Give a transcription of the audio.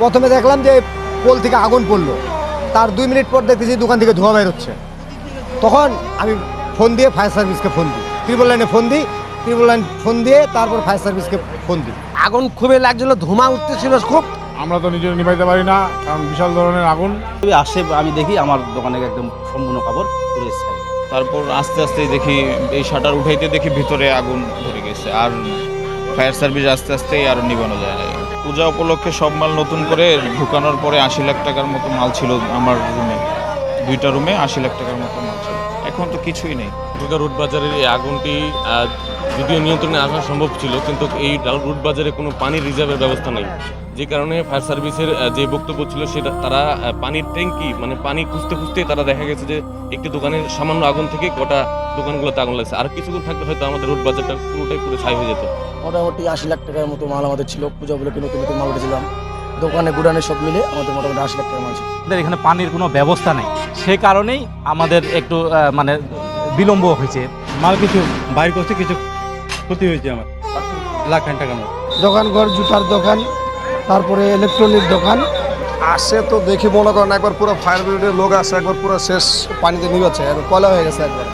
প্রথমে দেখলাম যে পোল থেকে আগুন পড়ল। তার দুই মিনিট পর দেখতেছি দোকান থেকে ধোঁয়া বের হচ্ছে। তখন আমি ফোন দিয়ে ফায়ার সার্ভিসকে ফোন দিই। ত্রিপল লাইনে ফোন দিই ত্রিপল লাইন ফোন দিয়ে তারপর ফায়ার সার্ভিসকে ফোন দিই। আগুন খুবই লাগছিল ধোঁয়া উঠতেছিল খুব। আমরা তো নিজে নিভাইতে পারি না কারণ বিশাল ধরনের আগুন। আসে আমি দেখি আমার দোকানে একদম সম্পূর্ণ কাপড় পুড়ে তারপর আস্তে আস্তে দেখি এই শাটার উঠাইতে দেখি ভিতরে আগুন ধরে গেছে আর ফায়ার সার্ভিস আস্তে আস্তেই আর নিবানো যায় না। পূজা উপলক্ষে সব মাল নতুন করে ঢুকানোর পরে আশি লাখ টাকার মতো মাল ছিল আমার রুমে। দুইটা রুমে আশি লাখ টাকার মতো মাল ছিল। এখন তো কিছুই নেই। দুর্গা রুট বাজারের এই আগুনটি যদিও নিয়ন্ত্রণে আসা সম্ভব ছিল কিন্তু এই ডাল- রুট বাজারে কোনো পানির রিজার্ভের ব্যবস্থা নেই। যে কারণে ফায়ার সার্ভিসের যে বক্তব্য ছিল সেটা তারা পানির ট্যাঙ্কি মানে পানি খুঁজতে খুঁজতে তারা দেখা গেছে যে একটি দোকানের সামান্য আগুন থেকে গোটা দোকানগুলোতে আগুন লাগছে। আর কিছুক্ষণ থাকলে হয়তো আমাদের রুট বাজারটা পুরোটাই পুরো ছাই হয়ে যেত। মোটামুটি আশি লাখ টাকার মতো মাল আমাদের ছিল পূজা উপলক্ষে নতুন নতুন মাল উঠেছিলাম। দোকানে গুডানে সব মিলে আমাদের মোটামুটি আশি লাখ টাকার মাল আমাদের এখানে পানির কোনো ব্যবস্থা নেই। সে কারণেই আমাদের একটু মানে বিলম্ব হয়েছে। মাল কিছু বাইর করছে কিছু ক্ষতি হয়েছে আমার। লাখ খান টাকা মতো দোকান ঘর জুতার দোকান তারপরে ইলেকট্রনিক দোকান। আসে তো দেখি মনে করেন একবার পুরো ফায়ার ব্রিগেডের লোক আসে একবার পুরো শেষ পানিতে নিবাচ্ছে একবার কলা হয়ে গেছে একবার।